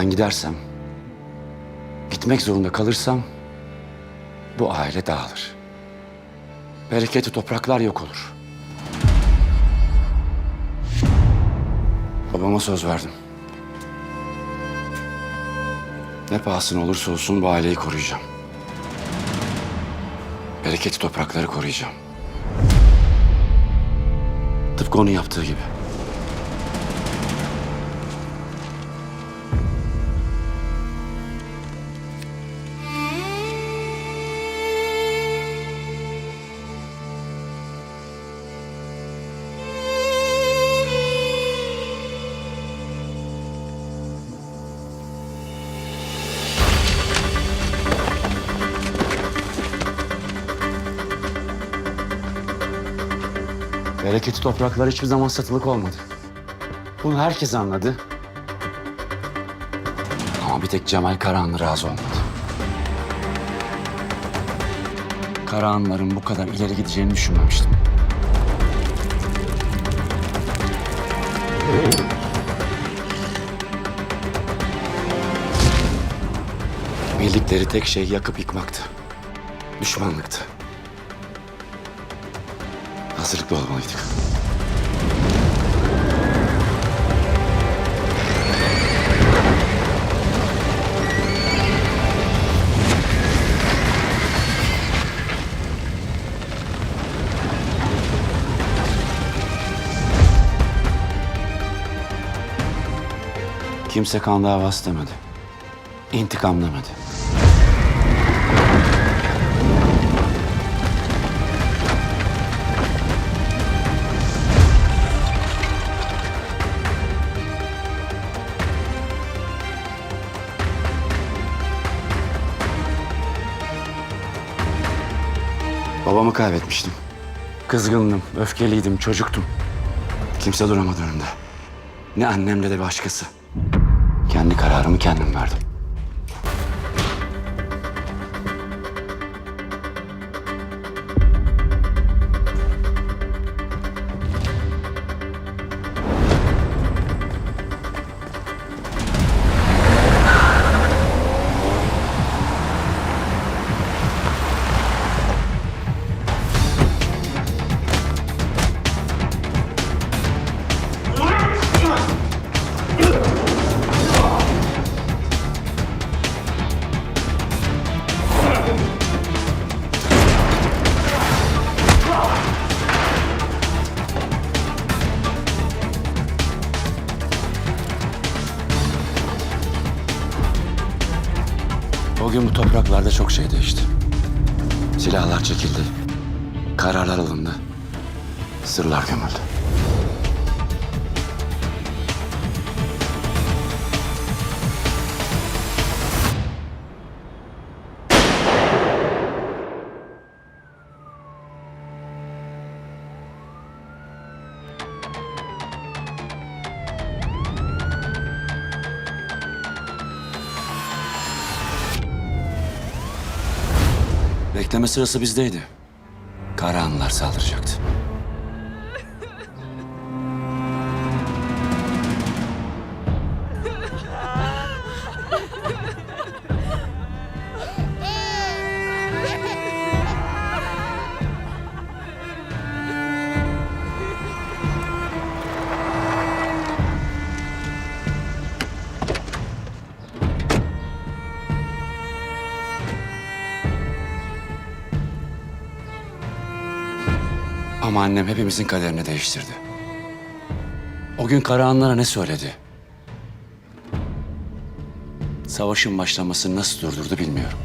Ben gidersem, gitmek zorunda kalırsam bu aile dağılır. Bereketi topraklar yok olur. Babama söz verdim. Ne pahasına olursa olsun bu aileyi koruyacağım. Bereketi toprakları koruyacağım. Tıpkı onun yaptığı gibi. Bereketi topraklar hiçbir zaman satılık olmadı. Bunu herkes anladı. Ama bir tek Cemal Karahanlı razı olmadı. Karahanların bu kadar ileri gideceğini düşünmemiştim. Bildikleri tek şey yakıp yıkmaktı. Düşmanlıktı. Hazırlıklı olmalıydık. Kimse kan davası demedi. İntikam demedi. Babamı kaybetmiştim. Kızgındım, öfkeliydim, çocuktum. Kimse duramadı önümde. Ne annem ne de başkası. Kendi kararımı kendim verdim. O gün bu topraklarda çok şey değişti. Silahlar çekildi. Kararlar alındı. Sırlar gömüldü. Bekleme sırası bizdeydi. Karahanlılar saldıracaktı. Annem hepimizin kaderini değiştirdi. O gün Karahanlara ne söyledi? Savaşın başlamasını nasıl durdurdu bilmiyorum.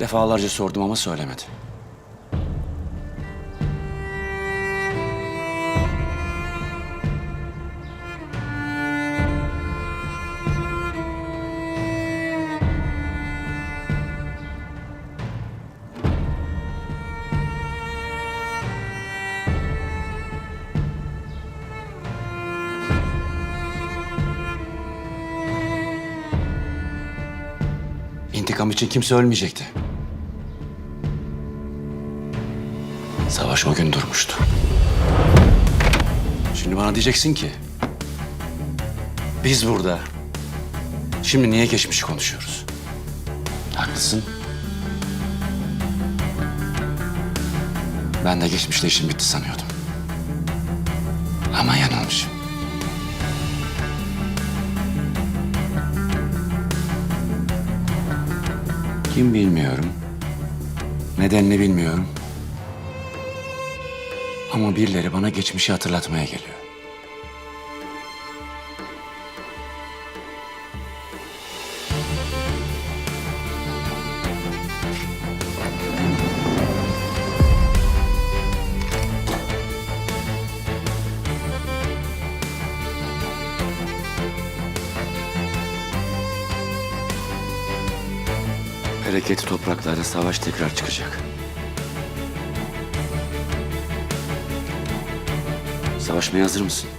Defalarca sordum ama söylemedi. İntikam için kimse ölmeyecekti. Savaş o gün durmuştu. Şimdi bana diyeceksin ki... Biz burada Şimdi niye geçmişi konuşuyoruz? Haklısın. Ben de geçmişte işim bitti sanıyordum. Ama yanılmışım. Kim bilmiyorum. Nedenini bilmiyorum. Ama birileri bana geçmişi hatırlatmaya geliyor. Bereketli topraklarda savaş tekrar çıkacak. Savaşmaya hazır mısın?